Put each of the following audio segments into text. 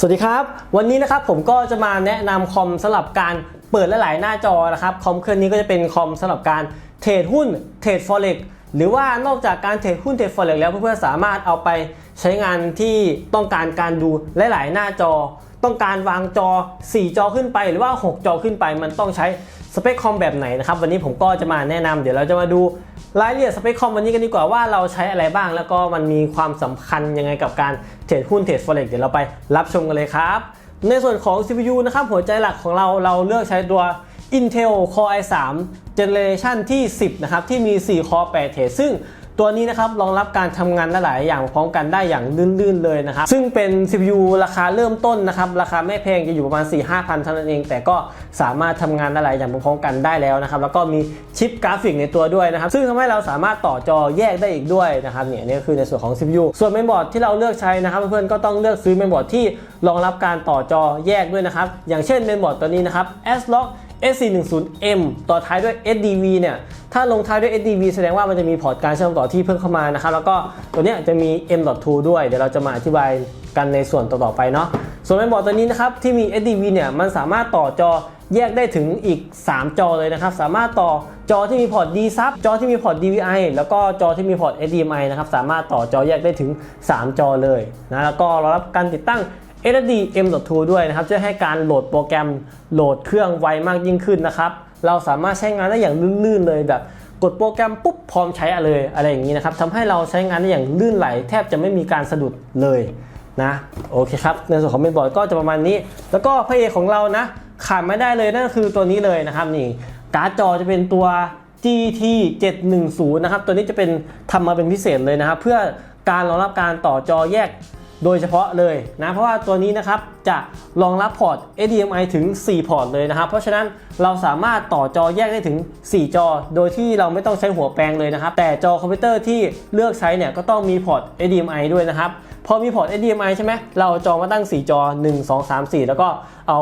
สวัสดีครับ วันนี้นะครับผมก็จะมาแนะนำคอมสำหรับการเปิดหลาย ๆ หน้าจอนะครับคอมเครื่องนี้ก็จะเป็นคอมสำหรับการเทรดหุ้นเทรดฟอเร็กหรือว่านอกจากการเทรดหุ้นเทรดฟอเร็กแล้วเพื่อนๆสามารถเอาไปใช้งานที่ต้องการการดูหลาย ๆ หน้าจอ ต้องการวางจอ 4 จอขึ้นไปหรือว่า 6 จอขึ้นไป มันต้องใช้ สเปคคอมแบบไหนนะครับ วันนี้ผมก็จะมาแนะนำเดี๋ยวเราจะมาดูรายละเอียดสเปคคอมวันนี้กันดีกว่าว่าเราใช้อะไรบ้าง แล้วก็มันมีความสำคัญยังไงกับการเทรดหุ้นเทรดฟอเร็กเดี๋ยวเราไปรับชมกันเลยครับ ในส่วนของ CPU นะครับหัวใจหลักของเราเราเลือกใช้ตัว Intel Core i3 Generation ที่ 10 นะครับ ที่มี4 Core 8เทรดซึ่ง ตัวนี้นะครับรองรับการทำงานหลายอย่างพร้อมกันได้อย่างลื่นๆเลยนะครับซึ่งเป็น CPU ราคาเริ่มต้นนะครับราคาไม่แพงจะอยู่ประมาณ 4-5พันเท่านั้นเอง แต่ก็สามารถทำงานหลายอย่างพร้อมกันได้แล้วนะครับแล้วก็มีชิปกราฟิกในตัวด้วยนะครับซึ่งทำให้เราสามารถต่อจอแยกได้อีกด้วยนะครับเนี่ยนี่คือในส่วนของ CPU ส่วนเมนบอร์ดที่เราเลือกใช้นะครับเพื่อนๆก็ต้องเลือกซื้อเมนบอร์ดที่รองรับการต่อจอแยกด้วยนะครับอย่างเช่นเมนบอร์ดตัวนี้นะครับ S-Log S410M ต่อท้ายด้วย SDV เนี่ย ถ้าลงท้ายด้วย SDV แสดงว่ามันจะมีพอร์ตการเชื่อมต่อที่เพิ่มเข้ามานะครับ แล้วก็ตัวนี้จะมี M.2 ด้วย เดี๋ยวเราจะมาอธิบายกันในส่วนต่อๆไปเนาะ ส่วนเมนบอร์ดตัวนี้นะครับที่มี SDV เนี่ยมันสามารถต่อจอแยกได้ถึงอีก 3 จอเลยนะครับ สามารถต่อจอที่มีพอร์ต D sub จอที่มีพอร์ต DVI แล้วก็จอที่มีพอร์ต HDMI นะครับ สามารถต่อจอแยกได้ถึง 3 จอเลยนะ แล้วก็รองรับการติดตั้ง SSD M.2 ด้วยนะครับจะให้การโหลดโปรแกรมโหลดเครื่องไวมากยิ่งขึ้นนะครับ เราสามารถใช้งานได้อย่างลื่นๆเลยแบบกดโปรแกรมปุ๊บพร้อมใช้เลยอะไรอย่างนี้นะครับทำให้เราใช้งานได้อย่างลื่นไหล แทบจะไม่มีการสะดุดเลยนะโอเคครับในส่วนของเมนบอร์ดก็จะประมาณนี้ แล้วก็พระเอกของเรานะขาดไม่ได้เลยนั่นก็คือตัวนี้เลยนะครับนี่การ์ดจอจะเป็นตัว GT 710นะครับตัวนี้จะเป็นทำมาเป็นพิเศษเลยนะครับ เพื่อการรองรับการต่อจอแยก โดยเฉพาะเลยนะเพราะว่าตัวนี้นะครับจะรองรับพอร์ต HDMI ถึง 4 พอร์ตเลยนะครับ เพราะฉะนั้นเราสามารถต่อจอแยกได้ถึง 4 จอ โดยที่เราไม่ต้องใช้หัวแปลงเลยนะครับ แต่จอคอมพิวเตอร์ที่เลือกใช้เนี่ยก็ต้องมีพอร์ต HDMI ด้วยนะครับ พอมีพอร์ต HDMI ใช่ไหมเราเอาจอมาตั้ง 4 จอ 1 2 3 4 แล้วก็เอา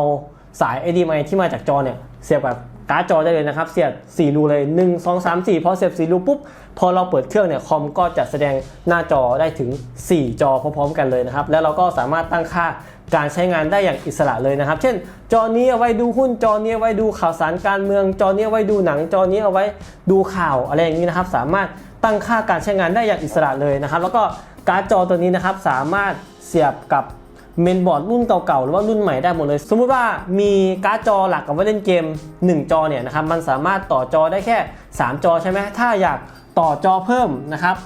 สาย HDMI ที่มาจากจอเนี่ยเสียบกับ การ์ดจอได้เลยนะครับเสียบ4รูเลย 1 2 3 4 พอเสียบ4รูปุ๊บ พอเราเปิดเครื่องเนี่ยคอมก็จะแสดงหน้าจอได้ถึง 4 จอพร้อมๆกันเลยนะครับ แล้วเราก็สามารถตั้งค่าการใช้งานได้อย่างอิสระเลยนะครับ เช่น จอนี้เอาไว้ดูหุ้น จอนี้เอาไว้ดูข่าวสารการเมือง จอนี้เอาไว้ดูหนัง จอนี้เอาไว้ดูข่าวอะไรอย่างนี้นะครับ สามารถตั้งค่าการใช้งานได้อย่างอิสระเลยนะครับ แล้วก็การ์ดจอตัวนี้นะครับสามารถเสียบกับ เมนบอร์ดรุ่นเก่าๆ หรือว่ารุ่นใหม่ได้หมดเลย สมมุติว่ามีการ์ดจอหลักกับไว้เล่นเกม 1 จอเนี่ยนะครับมันสามารถต่อจอได้แค่ 3 จอใช่ไหมถ้าอยากต่อจอเพิ่มนะครับ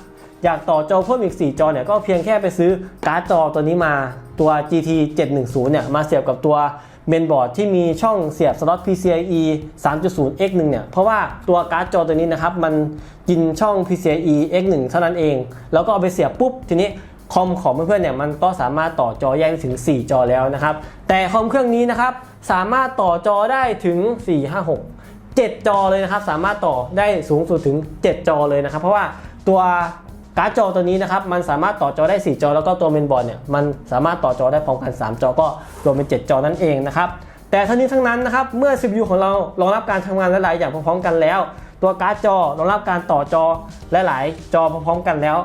อยากต่อจอเพิ่มอีก 4 จอเนี่ยก็เพียงแค่ไปซื้อการ์ดจอตัวนี้มาตัว GT 710เนี่ยมาเสียบกับตัวเมนบอร์ดที่มีช่องเสียบสล็อต PCIe 3.0 X1 เนี่ย เพราะว่าตัวการ์ดจอตัวนี้นะครับ มันกินช่อง PCIe X1 เท่านั้นเอง แล้วก็เอาไปเสียบปุ๊บ ทีนี้ คอมของเพื่อนๆเนี่ยมันก็สามารถต่อจอแยกถึง 4 จอแล้วนะครับ แต่คอมเครื่องนี้นะครับสามารถต่อจอได้ถึง 4 5 6 7 จอเลยนะครับ สามารถต่อได้สูงสุดถึง 7 จอเลยนะครับ เพราะว่าตัวการ์ดจอตัวนี้นะครับมันสามารถต่อจอได้ 4 จอ แล้วก็ตัวเมนบอร์ดเนี่ยมันสามารถต่อจอได้พร้อมกัน 3 จอก็รวมเป็น 7 จอนั่นเองนะครับแต่ทั้งนี้ทั้งนั้นนะครับเมื่อ CPU ของเรารองรับการทำงานหลายๆอย่างพร้อมๆกันแล้ว ตัวการ์ดจอรองรับการต่อจอหลายๆ จอพร้อมๆกันแล้ว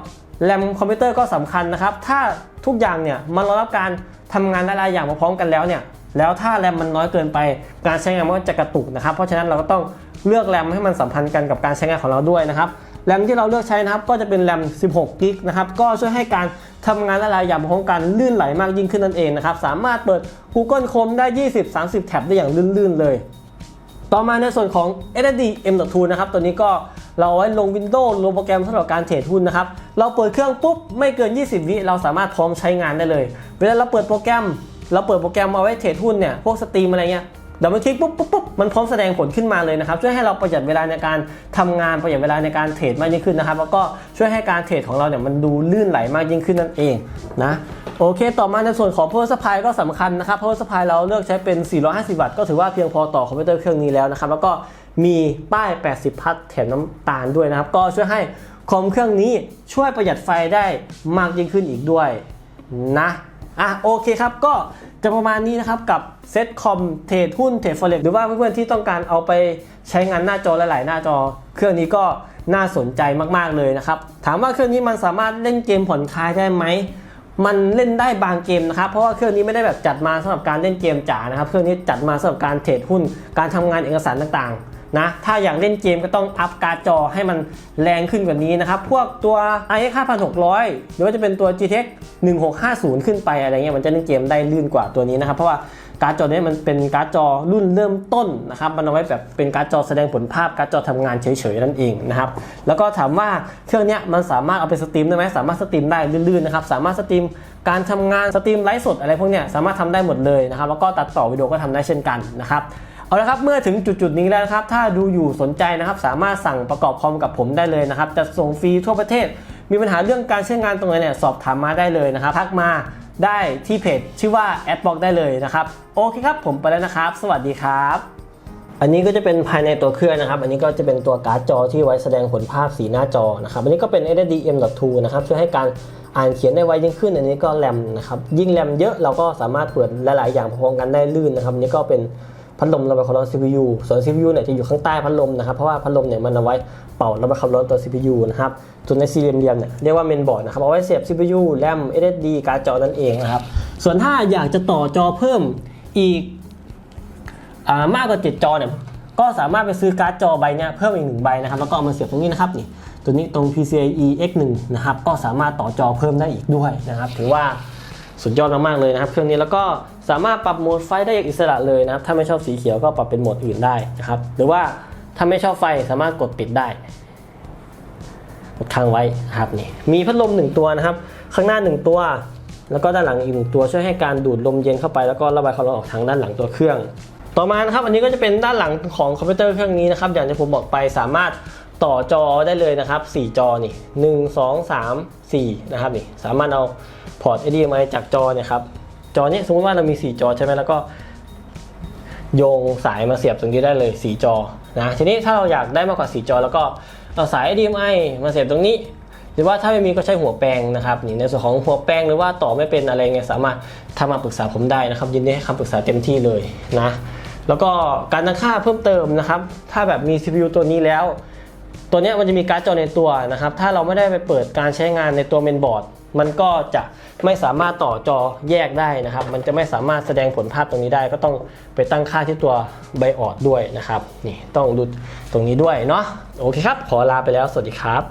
แรมคอมพิวเตอร์ก็สำคัญนะครับ ถ้าทุกอย่างเนี่ยมันรองรับการทำงานหลายๆอย่างมาพร้อมกันแล้วเนี่ย แล้วถ้าแรมมันน้อยเกินไป การใช้งานมันก็จะกระตุกนะครับ เพราะฉะนั้นเราก็ต้องเลือกแรมให้มันสัมพันธ์กันกับการใช้งานของเราด้วยนะครับ แรมที่เราเลือกใช้นะครับ ก็จะเป็นแรม 16 กิกนะครับ ก็ช่วยให้การทำงานหลายๆอย่างมาพร้อมกันลื่นไหลมากยิ่งขึ้นนั่นเองนะครับ สามารถเปิด Google Chrome ได้ 20-30 แท็บได้อย่างลื่นๆเลย ต่อมาในส่วนของ SSD M.2 นะครับ ตัวนี้ก็ เราเอาไว้ลง Windows ลงโปรแกรมสำหรับการเทรดหุ้นนะครับ เราเปิดเครื่องปุ๊บไม่เกิน 20 วิเราสามารถพร้อมใช้งานได้เลย เวลาเราเปิดโปรแกรม เราเปิดโปรแกรมเอาไว้เทรดหุ้นเนี่ยพวกสตรีมอะไรเงี้ย ดับเบิลคลิกปุ๊บปุ๊บปุ๊บมันพร้อมแสดงผลขึ้นมาเลยนะครับช่วยให้เราประหยัดเวลาในการทำงานประหยัดเวลาในการเทรดมากยิ่งขึ้นนะครับ แล้วก็ช่วยให้การเทรดของเราเนี่ยมันดูลื่นไหลมากยิ่งขึ้นนั่นเองนะโอเค ต่อมาในส่วนของ power supply ก็สำคัญนะครับ power supply เราเลือกใช้เป็น 450 วัตต์ก็ถือว่าเพียงพอต่อคอมพิวเตอร์เครื่องนี้แล้วนะครับแล้วก็มีป้าย 80 พัทแถมน้ำตาลด้วยนะครับ ก็ช่วยให้คอมเครื่องนี้ช่วยประหยัดไฟได้มากยิ่งขึ้นอีกด้วยนะ อะโอเคครับก็จะประมาณนี้นะครับกับเซตคอมเทรดหุ้นเทรดฟอเร็กหรือว่าเพื่อนๆที่ต้องการเอาไปใช้งานหน้าจอหลายๆ หน้าจอ เครื่องนี้ก็น่าสนใจมากๆเลยนะครับ ถามว่าเครื่องนี้มันสามารถเล่นเกมผ่อนคลายได้ไหมมันเล่นได้บางเกมนะครับ เพราะว่าเครื่องนี้ไม่ได้แบบจัดมาสำหรับการเล่นเกมจ๋านะครับ เครื่องนี้จัดมาสำหรับการเทรดหุ้น การทำงานเอกสารต่างๆ นะถ้าอยากเล่นเกมก็ต้องอัพการ์ดจอให้มันแรงขึ้นกว่านี้นะครับ พวกตัว i 5600 หรือว่าจะเป็นตัว GTX 1650 ขึ้นไปอะไรเงี้ยมันจะเล่นเกมได้ลื่นกว่าตัวนี้นะครับเพราะว่าการ์ดจอเนี้มันเป็นการ์ดจอรุ่นเริ่มต้นนะครับมันเอาไว้แบบเป็นการ์ดจอแสดงผลภาพการ์ดจอทำงานเฉยๆนั่นเองนะครับแล้วก็ถามว่าเครื่องเนี้ยมันสามารถเอาไปสตรีมได้ไหมสามารถสตรีมได้ลื่นๆนะครับสามารถสตรีมการทำงานสตรีมไลฟ์สดอะไรพวกเนี้ยสามารถทำได้หมดเลยนะครับแล้วก็ตัดต่อวิดีโอก็ทำได้เช่นกันนะครับ เอาละครับเมื่อถึงจุดๆนี้แล้วนะครับ ถ้าดูอยู่สนใจนะครับ สามารถสั่งประกอบคอมกับผมได้เลยนะครับจะส่งฟรีทั่วประเทศ มีปัญหาเรื่องการใช้งานตรงไหนเนี่ยสอบถามมาได้เลยนะครับทักมาได้ที่เพจชื่อว่า a d b l o c k ได้เลยนะครับโอเคครับ ผมไปแล้วนะครับ สวัสดีครับ อันนี้ก็จะเป็นภายในตัวเครื่องนะครับ อันนี้ก็จะเป็นตัวการ์ดจอที่ไว้แสดงผลภาพสีหน้าจอนะครับ อันนี้ก็เป็น SSD M.2 นะครับช่วยให้การอ่านเขียนได้ไวยิ่งขึ้น อันนี้ก็แรมนะครับยิ่งแรมเยอะเราก็สามารถเปิดหลาย ๆ อย่างพร้อมกันได้ลื่นนะครับอันนี้ก็เป็น พัดลมระบายความร้อน CPU ส่วน CPU เนี่ยจะอยู่ข้างใต้พัดลมนะครับเพราะว่าพัดลมเนี่ยมันเอาไว้เป่าระบายความร้อนตัว CPU นะครับส่วนในสี่เหลี่ยมเนี่ยเรียกว่าเมนบอร์ดนะครับเอาไว้เสียบ CPU แรม SSD การ์ดจอนั่นเองนะครับส่วนถ้าอยากจะต่อจอเพิ่มอีกอามากกว่า7จอเนี่ยก็สามารถไปซื้อการ์ดจอใบเนี้ยเพิ่มอีกหนึ่งใบนะครับแล้วก็เอามาเสียบตรงนี้นะครับนี่ตัวนี้ตรง PCIe X1 นะครับก็สามารถต่อจอเพิ่มได้อีกด้วยนะครับถือว่า สุดยอดมากๆเลยนะครับ เครื่องนี้แล้วก็สามารถปรับโหมดไฟได้อย่างอิสระเลยนะครับ ถ้าไม่ชอบสีเขียวก็ปรับเป็นโหมดอื่นได้นะครับ หรือว่าถ้าไม่ชอบไฟสามารถกดปิดได้กดค้างไว้ครับนี่มีพัดลมหนึ่งตัวนะครับ ข้างหน้าหนึ่งตัว แล้วก็ด้านหลังอีกหนึ่งตัวช่วยให้การดูดลมเย็นเข้าไปแล้วก็ระบายความร้อนออกทางด้านหลังตัวเครื่อง ต่อมานะครับอันนี้ก็จะเป็นด้านหลังของคอมพิวเตอร์เครื่องนี้นะครับอย่างที่ผมบอกไปสามารถ ต่อจอได้เลยนะครับ 4 จอนี่ 1 2 3 4 นะครับนี่สามารถเอาพอร์ต HDMI จากจอเนี่ยครับ จอนี้สมมติว่าเรามี 4 จอใช่ไหมแล้วก็ โยงสายมาเสียบตรงนี้ได้เลย 4 จอนะทีนี้ถ้าเราอยากได้มากกว่า 4 จอ แล้วก็เอาสาย HDMI มาเสียบตรงนี้ หรือว่าถ้าไม่มีก็ใช้หัวแปลงนะครับนี่ในส่วนของหัวแปลงหรือว่าต่อไม่เป็นอะไรเงี้ยสามารถทำมาปรึกษาผมได้นะครับ ยินดีให้คำปรึกษาเต็มที่เลยนะแล้วก็การตั้งค่าเพิ่มเติมนะครับ ถ้าแบบมี CPU ตัวนี้แล้ว ตัวนี้มันจะมีการ์ดจอในตัวนะครับ ถ้าเราไม่ได้ไปเปิดการใช้งานในตัวเมนบอร์ด มันก็จะไม่สามารถต่อจอแยกได้นะครับ มันจะไม่สามารถแสดงผลภาพตรงนี้ได้ ก็ต้องไปตั้งค่าที่ตัวไบออดด้วยนะครับ นี่ต้องดูตรงนี้ด้วยเนาะ โอเคครับ ขอลาไปแล้ว สวัสดีครับ